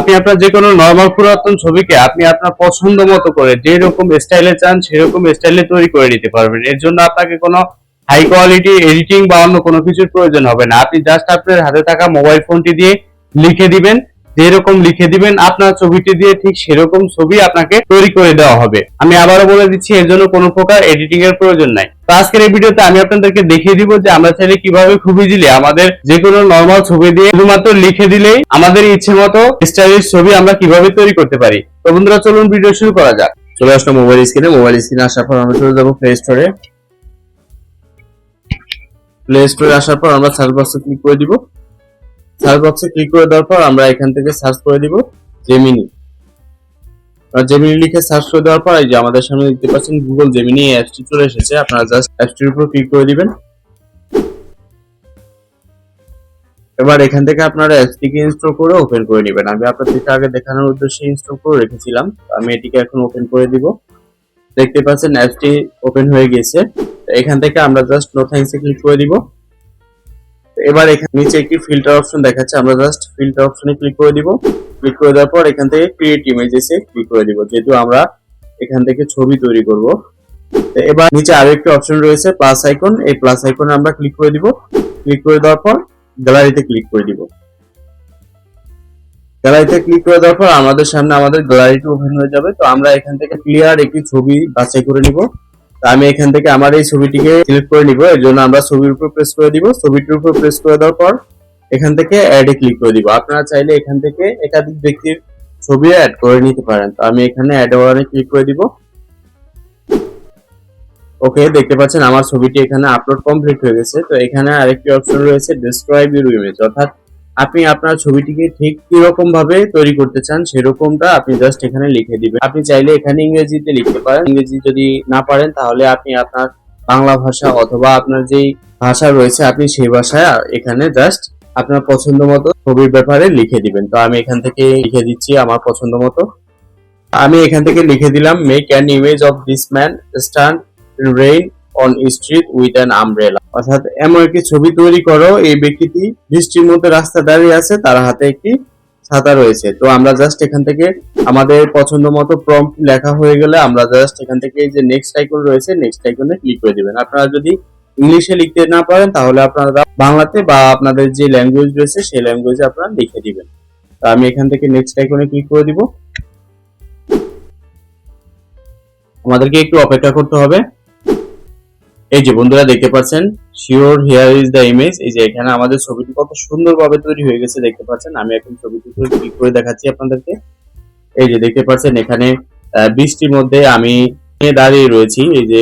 আপনি আপনার যে কোনো নর্মাল পুরাতন ছবিকে আপনি আপনার পছন্দ মতো করে যে রকম স্টাইলে চান, সেরকম স্টাইলে তৈরি করে নিতে পারবেন। এর জন্য আপনাকে কোনো হাই কোয়ালিটি এডিটিং বা অন্য কোনো কিছুর প্রয়োজন হবে না। আপনি জাস্ট আপনার হাতে থাকা মোবাইল ফোনটি দিয়ে লিখে দিবেন। যেরকম লিখে দিবেন আপনার ছবিটি দিয়ে ঠিক সেরকম ছবি আপনাকে তৈরি করে দেওয়া হবে। আমি আবারও বলে দিচ্ছি, এর জন্য কোনো প্রকার এডিটিং এর প্রয়োজন নাই। তো আজকের এই ভিডিওতে আমি আপনাদেরকে দেখিয়ে দিব যে আমরা চাইলে কীভাবে খুব ইজিলি আমাদের যে কোনো নর্মাল ছবি দিয়ে শুধুমাত্র লিখে দিলেই আমাদের ইচ্ছে মতো স্টাইলিশ ছবি আমরা কীভাবে তৈরি করতে পারি। তো বন্ধুরা, চলুন ভিডিও শুরু করা যাক। চলে আসলো মোবাইল স্ক্রিনে মোবাইল স্ক্রিনে আসার পর আমরা চলে যাব প্লে স্টোরে প্লে স্টোরে আসার পর আমরা সার্চ বক্সে ক্লিক করে দিব। সার্চ বক্সে ক্লিক করে দেওয়ার পর আমরা এখান থেকে সার্চ করে দিব জেমিনি জেমিনি লিখে সার্চ করে দেওয়ার পর এই যে আমাদের সামনে দেখতে পাচ্ছেন গুগল জেমিনি এই অ্যাপসটি চলে এসেছে। আপনারা জাস্ট অ্যাপসটির উপর ক্লিক করে দিবেন। এবার এখান থেকে আপনারা অ্যাপসটিকে ইনস্টল করে ওপেন করে নেবেন। আমি আপনাদেরকে আগে দেখানোর উদ্দেশ্যে ইনস্টল করে রেখেছিলাম। আমি এটিকে এখন ওপেন করে দিব। দেখতে পাচ্ছেন অ্যাপসটি ওপেন হয়ে গেছে এখান থেকে আমরা জাস্ট নো থ্যাঙ্কস এ ক্লিক করে দিব। এবার এখানে নিচে একটি ফিল্টার অপশন দেখাচ্ছে। আমরা জাস্ট ফিল্টার অপশনে ক্লিক করে দিব। ক্লিক করে দেওয়ার পর এখান থেকে ক্রিয়েট ইমেজেসে ক্লিক করে দিব। যেহেতু আমরা এখান থেকে ছবি তৈরি করব। এবার নিচে আরও একটি অপশন রয়েছে প্লাস আইকন এই প্লাস আইকনে আমরা ক্লিক করে দিব। ক্লিক করে দেওয়ার পর গ্যালারিতে ক্লিক করে দিব। গ্যালারিতে ক্লিক করে দেওয়ার পর আমাদের সামনে আমাদের গ্যালারিটি ওপেন হয়ে যাবে। তো আমরা এখান থেকে ক্লিয়ার একটি ছবি বাছাই করে নিব। আমি এখান থেকে আমার এই ছবিটিকে সিলেক্ট করে নিব। এর জন্য আমরা ছবির উপর প্রেস করে দিব। ছবিটির উপর প্রেস করে দেওয়ার পর এখান থেকে অ্যাড ক্লিক করে দিব। আপনারা চাইলে এখান থেকে একাধিক ব্যক্তির ছবি অ্যাড করে নিতে পারেন। তো আমি এখানে অ্যাড ওয়ানে ক্লিক করে দিব। ওকে দেখতে পাচ্ছেন আমার ছবিটি এখানে আপলোড কমপ্লিট হয়ে গেছে। তো এখানে আরেকটি অপশন রয়েছে ডেসক্রাইব ইউর ইমেজ অর্থাৎ আপনি আপনার ছবিটিকে ঠিক কীরকম ভাবে তৈরি করতে চান সেরকমটা আপনি জাস্ট এখানে লিখে দিবেন। আপনি চাইলে এখানে ইংরেজিতে লিখতে পারেন। ইংরেজি যদি না পারেন, তাহলে আপনি আপনার বাংলা ভাষা অথবা আপনার যেই ভাষা রয়েছে, আপনি সেই ভাষায় এখানে জাস্ট আপনার পছন্দ মতো ছবির ব্যাপারে লিখে দিবেন। তো আমি এখান থেকে লিখে দিচ্ছি আমার পছন্দ মতো। আমি এখান থেকে লিখে দিলাম make an image of this man stand rain on street with an umbrella অর্থাৎ এমন একটি ছবি তৈরি করো, এই ব্যক্তিটি বৃষ্টির মধ্যে রাস্তা দাঁড়িয়ে আছে, তার হাতে একটি ছাতা রয়েছে। তো আমরা জাস্ট এখান থেকে আমাদের পছন্দ মতো প্রম্পট লেখা হয়ে গেলে আমরা জাস্ট এখান থেকে যে নেক্সট আইকন রয়েছে নেক্সট আইকনে ক্লিক করে দিবেন। আপনারা যদি ইংলিশে লিখতে না পারেন, তাহলে আপনারা বাংলাতে বা আপনাদের যে ল্যাঙ্গুয়েজ রয়েছে, সেই ল্যাঙ্গুয়েজে আপনারা লিখে দিবেন। তো আমি এখান থেকে নেক্সট আইকনে ক্লিক করে দিব। আমাদেরকে একটু অপেক্ষা করতে হবে। এই যে বন্ধুরা দেখতে পাচ্ছেন sure here is the image এই যে এখানে আমাদের ছবিটি কত সুন্দরভাবে তৈরি হয়ে গেছে দেখতে পাচ্ছেন। আমি এখন ছবিটি ক্লিক করে দেখাচ্ছি আপনাদেরকে। এই যে দেখতে পাচ্ছেন, এখানে বৃষ্টির মধ্যে আমি দাঁড়িয়ে রয়েছি। এই যে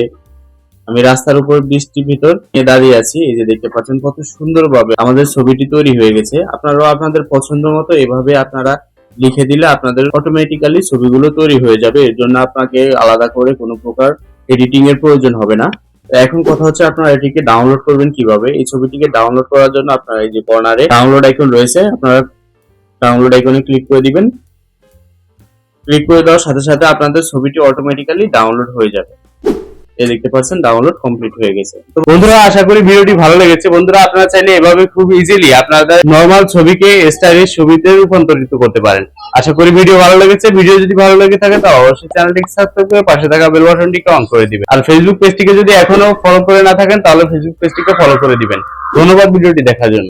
আমি রাস্তার উপর বৃষ্টির ভিতর দাঁড়িয়ে আছি। এই যে দেখতে পাচ্ছেন, কত সুন্দরভাবে আমাদের ছবিটি তৈরি হয়ে গেছে। আপনারাও আপনাদের পছন্দ মতো এভাবে আপনারা লিখে দিলে আপনাদের অটোমেটিক্যালি ছবিগুলো তৈরি হয়ে যাবে। এর জন্য আপনাকে আলাদা করে কোনো প্রকার এডিটিং এর প্রয়োজন হবে না। এখন কথা হচ্ছে আপনারা এটিকে ডাউনলোড করবেন কীভাবে? এই ছবিটিকে ডাউনলোড করার জন্য আপনারা এই যে কর্নারে ডাউনলোড আইকন রয়েছে, আপনারা ডাউনলোড আইকনে ক্লিক করে দিবেন। ক্লিক করে দেওয়ার সাথে সাথে আপনাদের ছবিটি অটোমেটিক্যালি ডাউনলোড হয়ে যাবে। এই দেখতে পাচ্ছেন ডাউনলোড কমপ্লিট হয়ে গেছে। তো বন্ধুরা, আশা করি ভিডিওটি ভালো লেগেছে। বন্ধুরা, আপনারা চাইলে এভাবে খুব ইজিলি আপনাদের নর্মাল ছবিকে স্টাইলিশ ছবিতে রূপান্তরিত করতে পারেন। আশা করি ভিডিও ভালো লেগেছে। ভিডিও যদি ভালো লেগে থাকে তাহলে অবশ্যই চ্যানেলটিকে সাবস্ক্রাইব করে পাশে থাকা বেল বাটনটিকে অন করে দিবেন। আর ফেসবুক পেজটিকে যদি এখনও ফলো করে না থাকেন, তাহলে ফেসবুক পেজটিকে ফলো করে দিবেন। ধন্যবাদ ভিডিওটি দেখার জন্য।